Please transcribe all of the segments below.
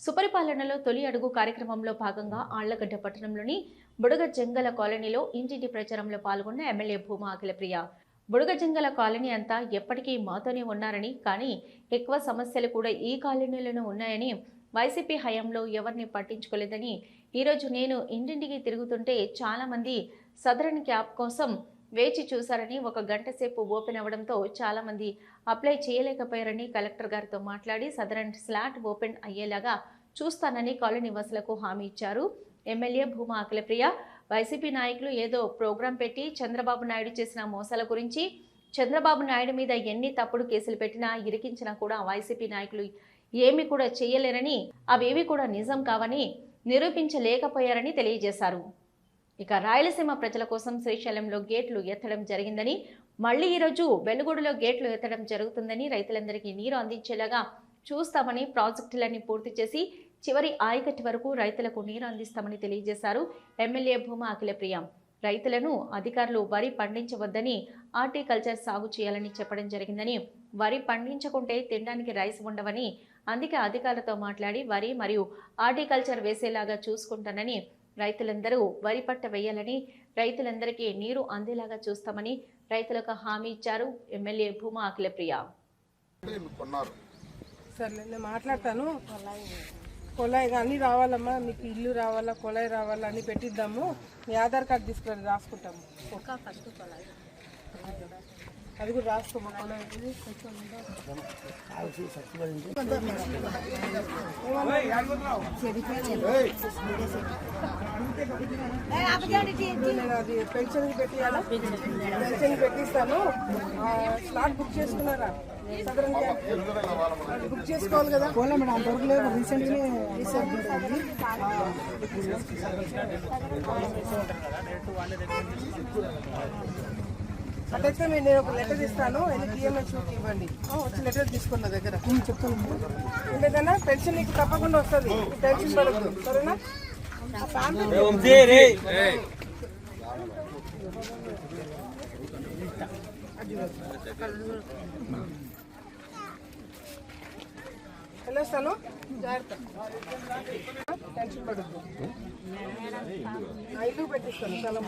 సుపరిపాలనలో తొలి అడుగు కార్యక్రమంలో భాగంగా ఆళ్ళగడ్డ పట్టణంలోని బుడగ జంగల కాలనీలో ఇంటింటి ప్రచారంలో పాల్గొన్న ఎమ్మెల్యే భూమా అఖిలప్రియ. బుడగ జంగల కాలనీ అంతా ఎప్పటికీ మాతోనే ఉన్నారని కానీ ఎక్కువ సమస్యలు కూడా ఈ కాలనీలోనే ఉన్నాయని వైసీపీ హయాంలో ఎవరిని పట్టించుకోలేదని ఈరోజు నేను ఇంటింటికి తిరుగుతుంటే చాలామంది సదరన్ క్యాబ్ కోసం వేచి చూశారని ఒక గంట సేపు ఓపెన్ అవ్వడంతో చాలామంది అప్లై చేయలేకపోయారని కలెక్టర్ గారితో మాట్లాడి సదరన్ స్లాట్ ఓపెన్ అయ్యేలాగా చూస్తానని కాలనీ వాసులకు హామీ ఇచ్చారు. ఎమ్మెల్యే భూమా అఖిలప్రియ వైసీపీ నాయకులు ఏదో ప్రోగ్రాం పెట్టి చంద్రబాబు నాయుడు చేసిన మోసాల గురించి చంద్రబాబు నాయుడు మీద ఎన్ని తప్పుడు కేసులు పెట్టినా ఇరికించినా కూడా వైసీపీ నాయకులు ఏమి కూడా చేయలేరని అవేవి కూడా నిజం కావని నిరూపించలేకపోయారని తెలియజేశారు. ఇక రాయలసీమ ప్రజల కోసం శ్రీశైలంలో గేట్లు ఎత్తడం జరిగిందని మళ్ళీ ఈరోజు వెలుగుడులో గేట్లు ఎత్తడం జరుగుతుందని రైతులందరికీ నీరు అందించేలాగా చూస్తామని ప్రాజెక్టులన్నీ పూర్తి చేసి చివరి ఆయకట్టి వరకు రైతులకు నీరు అందిస్తామని తెలియజేశారు ఎమ్మెల్యే భూమా అఖిలప్రియ. రైతులను అధికారులు వరి పండించవద్దని ఆర్టికల్చర్ సాగు చేయాలని చెప్పడం జరిగిందని వరి పండించకుంటే తినడానికి రైస్ ఉండవని అందుకే అధికారులతో మాట్లాడి వరి మరియు ఆర్టికల్చర్ వేసేలాగా చూసుకుంటానని రైతులందరూ వరి పట్ట వేయాలని రైతులందరికీ నీరు అందేలాగా చూస్తామని రైతులకు హామీ ఇచ్చారు ఎమ్మెల్యే భూమా అఖిలప్రియ. సర్లే నేను మాట్లాడతాను. కొలాయి కానీ రావాలమ్మా మీకు ఇల్లు రావాలా కొలాయి రావాలా అని పెట్టిద్దాము. మీ ఆధార్ కార్డు తీసుకొని రాసుకుంటాము. అది కూడా రాసుకోమా కొలాయి పెన్షన్ పెన్షన్ పెట్టిస్తాను స్లాట్ బుక్ చేసుకున్నారా బుక్ చేసుకోవాలి కదా పోలే మేడం అంతవరకు లేదు రీసెంట్గానే అట్లయితే మీరు నేను ఒక లెటర్ ఇస్తాను ఎందుకు ఈఎంఐకి ఇవ్వండి? వచ్చి లెటర్ తీసుకోండి నా దగ్గర చెప్తాను. ఎందుకన్నా పెన్షన్ నీకు తప్పకుండా వస్తుంది. టెన్షన్ పడద్దు సరేనా? ఫ్యామిలీ వెళ్ళొస్తాను జాగ్రత్త. టెన్షన్ పడద్దు ఇల్లు పెట్టిస్తాను చాలా.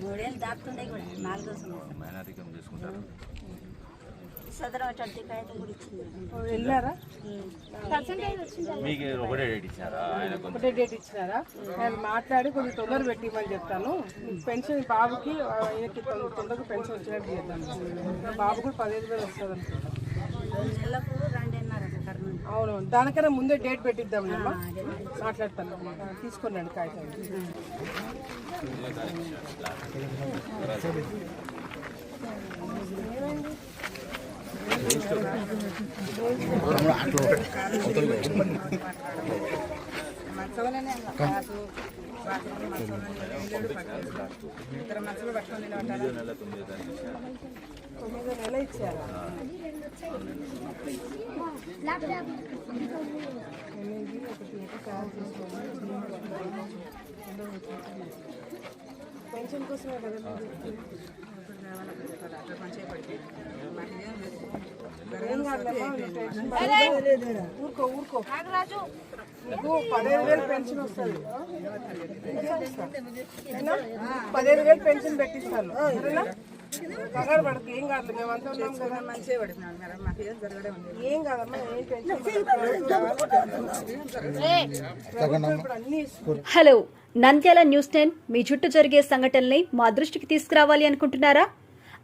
మూడేళ్ళు దాటుతుండే కూడా నాలుగో సంవత్సరం. సదరం ట్వంటీ ఫైవ్ కూడా ఇచ్చింది వెళ్ళారా? మీకు ఒకటే డేట్ ఇచ్చారా ఆయన కొంచెం ఒకటే డేట్ ఇచ్చినారా? నేను మాట్లాడి కొంచెం తొందర పెట్టిమని చెప్తాను. పెన్షన్ బాబుకి ఆ, ఈయనకి తొందర- తొందరగా పెన్షన్ వచ్చేటట్టు చేద్దాం. బాబు కూడా పదిహేను వేలు వస్తుంది అనుకుంటా నెలకు రెండున్నర కర్నూలు అవును దానికన్నా ముందే డేట్ పెట్టిద్దాం అమ్మా మాట్లాడతాను ఆ, తీసుకున్నాను కాగితం తొమ్మిదో నెల ఇచ్చారా ఎనిమిది ఒకటి ఒకటి పెన్షన్ కోసమే కదా ఊరుకో నీకు పదిహేను వేలు పెన్షన్ వస్తుంది పదిహేను వేలు పెన్షన్ పెట్టిస్తాను కంగారు ఏం కాదు మేమంతా ఉన్నాం కదా మంచిగా పడుతున్నాం మేడం మాకు ఏం జరగడం ఏం కాదమ్మా ఏం tension hello Nandyal news ten మీ చుట్టూ జరిగే సంఘటనల్ని మా దృష్టికి తీసుకురావాలి అనుకుంటున్నారా?